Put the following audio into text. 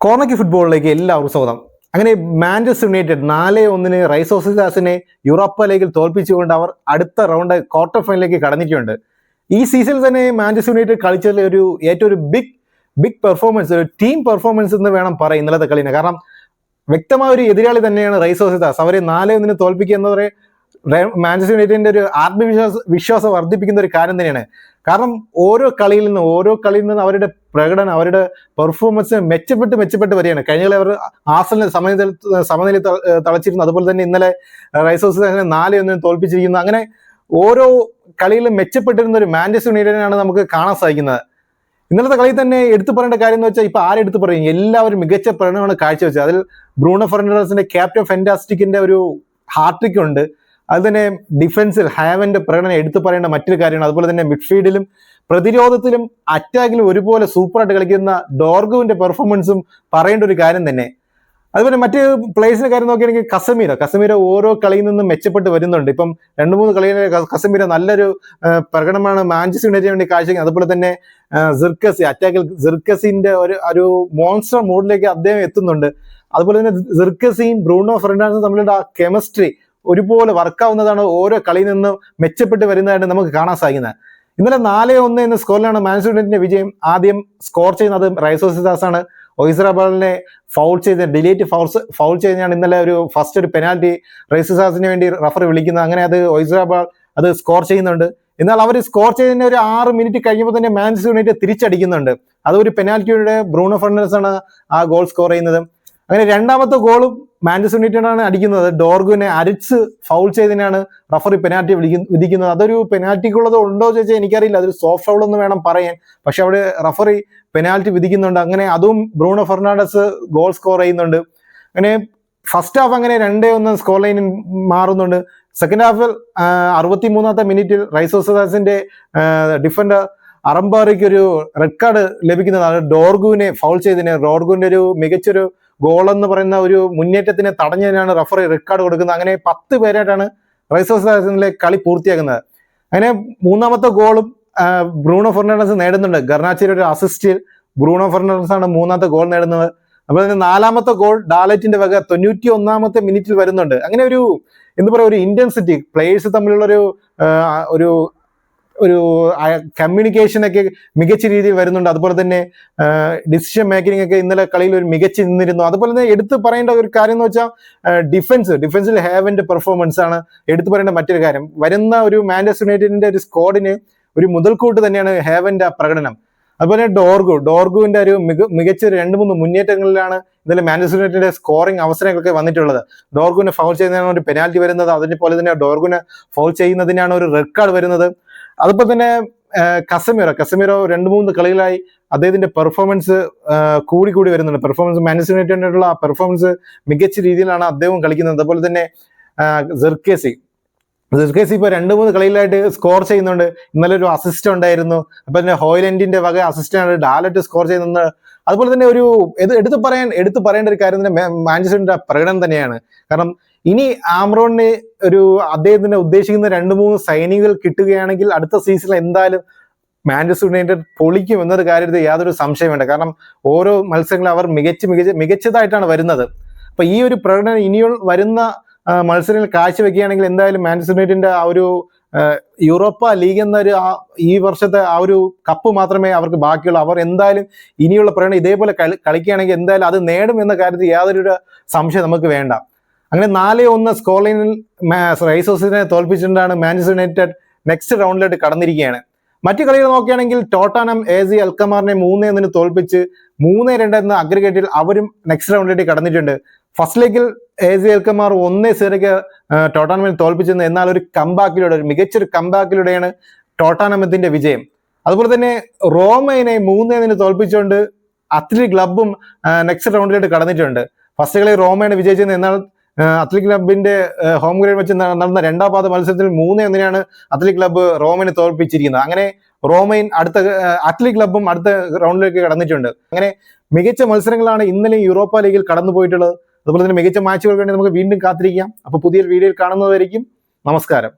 കോർണക്കി ഫുട്ബോളിലേക്ക് എല്ലാവർക്കും സ്വാഗതം. അങ്ങനെ മാഞ്ചസ്റ്റർ യുണൈറ്റഡ് നാല് ഒന്നിന് റൈസോസിദാസിനെ യൂറോപ്പ ലീഗിൽ തോൽപ്പിച്ചുകൊണ്ട് അവർ അടുത്ത റൗണ്ട് ക്വാർട്ടർ ഫൈനലിലേക്ക് കടന്നിട്ടുണ്ട് ഈ സീസണിൽ തന്നെ മാഞ്ചസ്റ്റർ യുണൈറ്റഡ് കളിച്ചതിൽ ഒരു ഏറ്റവും ഒരു ബിഗ് ബിഗ് പെർഫോമൻസ് ഒരു ടീം പെർഫോമൻസ് എന്ന് വേണം പറയാം ഇന്നലത്തെ കളിനെ. കാരണം വ്യക്തമായ ഒരു എതിരാളി തന്നെയാണ് റൈസോസിദാസ് അവരെ നാല് ഒന്നിന് തോൽപ്പിക്കുക എന്നവരെ മാഞ്ചസ്റ്റർ യുണൈറ്റഡിന്റെ ഒരു ആത്മവിശ്വാസ വിശ്വാസം വർദ്ധിപ്പിക്കുന്ന ഒരു കാര്യം തന്നെയാണ്. കാരണം ഓരോ കളിയിൽ നിന്ന് ഓരോ കളിയിൽ നിന്ന് അവരുടെ പ്രകടനം അവരുടെ പെർഫോമൻസ് മെച്ചപ്പെട്ട് മെച്ചപ്പെട്ട് വരികയാണ്. കഴിഞ്ഞ കളി അവർ ആസലിനെ സമനില സമനില തളച്ചിരുന്നു. അതുപോലെ തന്നെ ഇന്നലെ റൈസോസിനെ നാല് ഒന്നും തോൽപ്പിച്ചിരിക്കുന്നു. അങ്ങനെ ഓരോ കളിയിലും മെച്ചപ്പെട്ടിരുന്ന ഒരു മാഞ്ചസ്റ്റർ യുണൈറ്റഡിനാണ് നമുക്ക് കാണാൻ സാധിക്കുന്നത്. ഇന്നലത്തെ കളിയിൽ തന്നെ എടുത്തു പറയേണ്ട കാര്യം എന്ന് വെച്ചാൽ ഇപ്പൊ ആരെടുത്ത് പറയും? എല്ലാവരും മികച്ച പ്രകടനമാണ് കാഴ്ചവെച്ചത്. അതിൽ ബ്രൂണോ ഫെർണാണ്ടസിന്റെ ക്യാപ്റ്റൻ ഫെന്റാസ്റ്റിക്കിന്റെ ഒരു ഹാർട്രിക് ഉണ്ട്. അത് തന്നെ ഡിഫൻസിൽ ഹാവന്റെ പ്രകടനം എടുത്തു പറയേണ്ട മറ്റൊരു കാര്യമാണ്. അതുപോലെ തന്നെ മിഡ്ഫീൽഡിലും പ്രതിരോധത്തിലും അറ്റാക്കിലും ഒരുപോലെ സൂപ്പറായിട്ട് കളിക്കുന്ന ഡോർഗുവിന്റെ പെർഫോമൻസും പറയേണ്ട ഒരു കാര്യം തന്നെ. അതുപോലെ മറ്റ് പ്ലേയേഴ്സിന്റെ കാര്യം നോക്കുകയാണെങ്കിൽ കസമീര കസമീര ഓരോ കളിയിൽ നിന്നും മെച്ചപ്പെട്ട് വരുന്നുണ്ട്. ഇപ്പം രണ്ട് മൂന്ന് കളിയിലെ ക- കസമീര നല്ലൊരു പ്രകടനമാണ് മാഞ്ചസ്റ്റർ യുണൈറ്റഡ് വേണ്ടി കാഴ്ച അതുപോലെ തന്നെ സിർക്കസി അറ്റാക്കിൽ സിർക്കസിന്റെ ഒരു ഒരു മോൺസ്റ്റർ മൂഡിലേക്ക് അദ്ദേഹം എത്തുന്നുണ്ട്. അതുപോലെ തന്നെ സിർക്കസിയും ബ്രൂണോ ഫെർണാണ്ടസും തമ്മിലുള്ള ആ കെമിസ്ട്രി ഒരുപോലെ വർക്കാവുന്നതാണ് ഓരോ കളിയിൽ നിന്നും മെച്ചപ്പെട്ട് വരുന്നതായിട്ട് നമുക്ക് കാണാൻ സാധിക്കുന്നത്. ഇന്നലെ നാല് ഒന്ന് എന്ന സ്കോറിലാണ് മാഞ്ചസ്റ്റർ യുണൈറ്റഡിന്റെ വിജയം. ആദ്യം സ്കോർ ചെയ്യുന്നത് റൈസോസിദാസ് ആണ്. ഒയ്സറാബാളിനെ ഫൗൾ ചെയ്ത് ഡിലേറ്റ് ഫൗൾസ് ഫൗൾ ചെയ്താണ് ഇന്നലെ ഒരു ഫസ്റ്റ് ഒരു പെനാൽറ്റി റൈസോസിദാസിന് വേണ്ടി റഫറി വിളിക്കുന്നത്. അങ്ങനെ അത് ഒയ്സറാബാൾ അത് സ്കോർ ചെയ്യുന്നുണ്ട്. എന്നാൽ അവർ സ്കോർ ചെയ്തതിന് ഒരു ആറ് മിനിറ്റ് കഴിയുമ്പോൾ തന്നെ മാഞ്ചസ്റ്റർ യുണൈറ്റ് തിരിച്ചടിക്കുന്നുണ്ട്. അത് ഒരു പെനാൽറ്റിയുടെ ബ്രൂണോ ഫെർണൻസ് ആണ് ആ ഗോൾ സ്കോർ ചെയ്യുന്നത്. അങ്ങനെ രണ്ടാമത്തെ ഗോളും മാഞ്ചസ്റ്റർ യുണൈറ്റഡ് ആണ് അടിക്കുന്നത്. ഡോർഗുവിനെ അരിച്ച് ഫൗൾ ചെയ്തതിനാണ് റഫറി പെനാൽറ്റി വിധിക്കുന്നത്. അതൊരു പെനാൽറ്റിക്കുള്ളത് ഉണ്ടോ ചോദിച്ചാൽ എനിക്കറിയില്ല. അതൊരു സോഫ്റ്റ് ഫൗൾ എന്ന് വേണം പറയാൻ. പക്ഷെ അവിടെ റഫറി പെനാൽറ്റി വിധിക്കുന്നുണ്ട്. അങ്ങനെ അതും ബ്രൂണോ ഫെർണാണ്ടസ് ഗോൾ സ്കോർ ചെയ്യുന്നുണ്ട്. അങ്ങനെ ഫസ്റ്റ് ഹാഫ് അങ്ങനെ രണ്ടേ ഒന്ന് സ്കോർ ലൈനിൽ മാറുന്നുണ്ട്. സെക്കൻഡ് ഹാഫിൽ അറുപത്തി മൂന്നാമത്തെ മിനിറ്റിൽ റൈസോസദാസിന്റെ ഡിഫൻഡർ അറംബാറിക്ക് ഒരു റെഡ് കാർഡ് ലഭിക്കുന്നതാണ്. ഡോർഗുവിനെ ഫൗൾ ചെയ്തതിന്. ഡോർഗുവിന്റെ ഒരു മികച്ചൊരു ഗോൾ എന്ന് പറയുന്ന ഒരു മുന്നേറ്റത്തിനെ തടഞ്ഞതിനാണ് റഫറി റെക്കോർഡ് കൊടുക്കുന്നത്. അങ്ങനെ പത്ത് പേരായിട്ടാണ് റൈസോസദാസിലെ കളി പൂർത്തിയാക്കുന്നത്. അങ്ങനെ മൂന്നാമത്തെ ഗോളും ബ്രൂണോ ഫെർണാണ്ടസ് നേടുന്നുണ്ട്. ഗർണാച്ചിയുടെ ഒരു അസിസ്റ്റിൽ ബ്രൂണോ ഫെർണാണ്ടസ് ആണ് മൂന്നാമത്തെ ഗോൾ നേടുന്നത്. അപ്പോൾ തന്നെ നാലാമത്തെ ഗോൾ ഡാലറ്റിന്റെ വക തൊണ്ണൂറ്റി ഒന്നാമത്തെ മിനിറ്റിൽ വരുന്നുണ്ട്. അങ്ങനെ ഒരു എന്താ പറയുക ഒരു ഇന്റൻസിറ്റി പ്ലേയേഴ്സ് തമ്മിലുള്ള ഒരു ഒരു ഒരു കമ്മ്യൂണിക്കേഷൻ ഒക്കെ മികച്ച രീതിയിൽ വരുന്നുണ്ട്. അതുപോലെ തന്നെ ഡിസിഷൻ മേക്കിംഗ് ഒക്കെ ഇന്നലെ കളിയിൽ ഒരു മികച്ച് നിന്നിരുന്നു. അതുപോലെ തന്നെ എടുത്തു പറയേണ്ട ഒരു കാര്യം എന്ന് വെച്ചാൽ ഡിഫൻസ് ഡിഫൻസിൽ ഹാവന്റെ പെർഫോമൻസ് ആണ്. എടുത്തു പറയേണ്ട മറ്റൊരു കാര്യം. വരുന്ന ഒരു മാഞ്ചസ്റ്റർ യുണൈറ്റഡിന്റെ ഒരു സ്ക്വാഡിന് ഒരു മുതൽക്കൂട്ട് തന്നെയാണ് ഹേവന്റെ ആ പ്രകടനം. അതുപോലെ ഡോർഗു. ഡോർഗുവിന്റെ ഒരു മിക മികച്ച രണ്ട് മൂന്ന് മുന്നേറ്റങ്ങളിലാണ് ഇന്നലെ മാഞ്ചസ്റ്റർ യുണൈറ്റഡിന്റെ സ്കോറിംഗ് അവസരങ്ങളൊക്കെ വന്നിട്ടുള്ളത്. ഡോർഗുവിനെ ഫൗൾ ചെയ്യുന്നതിനാണ് ഒരു പെനാൽറ്റി വരുന്നത്. അതിനെ പോലെ തന്നെ ഡോർഗുവിനെ ഫൗൾ ചെയ്യുന്നതിനാണ് ഒരു റെഡ് കാർഡ് വരുന്നത്. അതുപോലെ തന്നെ കസമിറോ? കസമിറോ രണ്ട് മൂന്ന് കളികളായി അദ്ദേഹത്തിന്റെ പെർഫോമൻസ് കൂടി കൂടി വരുന്നുണ്ട്. പെർഫോമൻസ് മാഞ്ചസ്റ്റർ ആ പെർഫോമൻസ് മികച്ച രീതിയിലാണ് അദ്ദേഹം കളിക്കുന്നത്. അതുപോലെ തന്നെ ജെർക്കേസി ജെർക്കേസി ഇപ്പൊ രണ്ട് മൂന്ന് കളിയിലായിട്ട് സ്കോർ ചെയ്യുന്നുണ്ട്. ഇന്നലെ ഒരു അസിസ്റ്റ് ഉണ്ടായിരുന്നു. അപ്പൊ തന്നെ ഹോയ്ലൻഡിന്റെ വക അസിസ്റ്റാണ് ഡാലറ്റ് സ്കോർ ചെയ്യുന്നത്. അതുപോലെ തന്നെ ഒരു എടുത്തു പറയാൻ എടുത്തു പറയേണ്ട ഒരു കാര്യം തന്നെ മാഞ്ചസ്റ്ററിന്റെ പ്രകടനം തന്നെയാണ്. കാരണം ഇനി ആമ്രോണിന് ഒരു അദ്ദേഹത്തിന് ഉദ്ദേശിക്കുന്ന രണ്ട് മൂന്ന് സൈനികൾ കിട്ടുകയാണെങ്കിൽ അടുത്ത സീസണിൽ എന്തായാലും മാഞ്ചസ്റ്റർ യുണൈറ്റഡ് പൊളിക്കും എന്നൊരു കാര്യത്തിൽ യാതൊരു സംശയം വേണ്ട. കാരണം ഓരോ മത്സരങ്ങളും അവർ മികച്ച മികച്ച മികച്ചതായിട്ടാണ് വരുന്നത്. അപ്പൊ ഈ ഒരു പ്രകടനം ഇനിയുള്ള വരുന്ന മത്സരങ്ങൾ കാഴ്ചവെക്കുകയാണെങ്കിൽ എന്തായാലും മാഞ്ചസ്റ്റർ യുണൈറ്റഡിന്റെ ആ ഒരു യൂറോപ്പ ലീഗ് എന്നൊരു ആ- ഈ വർഷത്തെ ആ ഒരു കപ്പ് മാത്രമേ അവർക്ക് ബാക്കിയുള്ളൂ. അവർ എന്തായാലും ഇനിയുള്ള പ്രകടനം ഇതേപോലെ കളി കളിക്കുകയാണെങ്കിൽ എന്തായാലും അത് നേടും എന്ന കാര്യത്തിൽ യാതൊരു സംശയം നമുക്ക് വേണ്ട. അങ്ങനെ നാല് ഒന്ന് സ്കോർലൈനിൽ റൈസോസിനെ തോൽപ്പിച്ചിട്ടാണ് മാഞ്ചസ്റ്റർ യുണൈറ്റഡ് നെക്സ്റ്റ് റൗണ്ടിലോട്ട് കടന്നിരിക്കുകയാണ്. മറ്റു കളികൾ നോക്കുകയാണെങ്കിൽ ടോട്ടാനം എ സി അൽക്കമാറിനെ മൂന്ന് ഒന്നിന് തോൽപ്പിച്ച് മൂന്ന് രണ്ട് എന്ന അഗ്രഗേറ്റിൽ അവരും നെക്സ്റ്റ് റൗണ്ടിലേക്ക് കടന്നിട്ടുണ്ട്. ഫസ്റ്റ് ലെഗിൽ എ സി അൽക്കമാർ ഒന്നേ സീറയ്ക്ക് ടോട്ടാനമിൽ തോൽപ്പിച്ചെന്ന് എന്നാൽ ഒരു കമ്പാക്കിലൂടെ ഒരു മികച്ചൊരു കമ്പാക്കിലൂടെയാണ് ടോട്ടാനമത്തിന്റെ വിജയം. അതുപോലെ തന്നെ റോമയിനെ മൂന്ന് ഒന്നിന് തോൽപ്പിച്ചുകൊണ്ട് അത്ലറ്റിക് ക്ലബും നെക്സ്റ്റ് റൗണ്ടിലോട്ട് കടന്നിട്ടുണ്ട്. ഫസ്റ്റ് കളി റോമയാണ് വിജയിച്ചിരുന്നത് എന്നാൽ അത്ലറ്റിക് ക്ലബിന്റെ ഹോം ഗ്രൗണ്ട് വെച്ച് നടന്ന രണ്ടാം പാദ മത്സരത്തിൽ മൂന്ന് ഒന്നിനാണ് അത്ലറ്റിക് ക്ലബ്ബ് റോമിനെ തോൽപ്പിച്ചിരിക്കുന്നത്. അങ്ങനെ റോമൈൻ അടുത്ത അത്ലറ്റിക് ക്ലബും അടുത്ത റൗണ്ടിലേക്ക് കടന്നിട്ടുണ്ട്. അങ്ങനെ മികച്ച മത്സരങ്ങളാണ് ഇന്നലെ യൂറോപ്പ ലീഗിൽ കടന്നു പോയിട്ടുള്ളത്. അതുപോലെ തന്നെ മികച്ച മാച്ചുകൾക്ക് വേണ്ടി നമുക്ക് വീണ്ടും കാത്തിരിക്കാം. അപ്പൊ പുതിയൊരു വീഡിയോയിൽ കാണുന്നതായിരിക്കും നമസ്കാരം.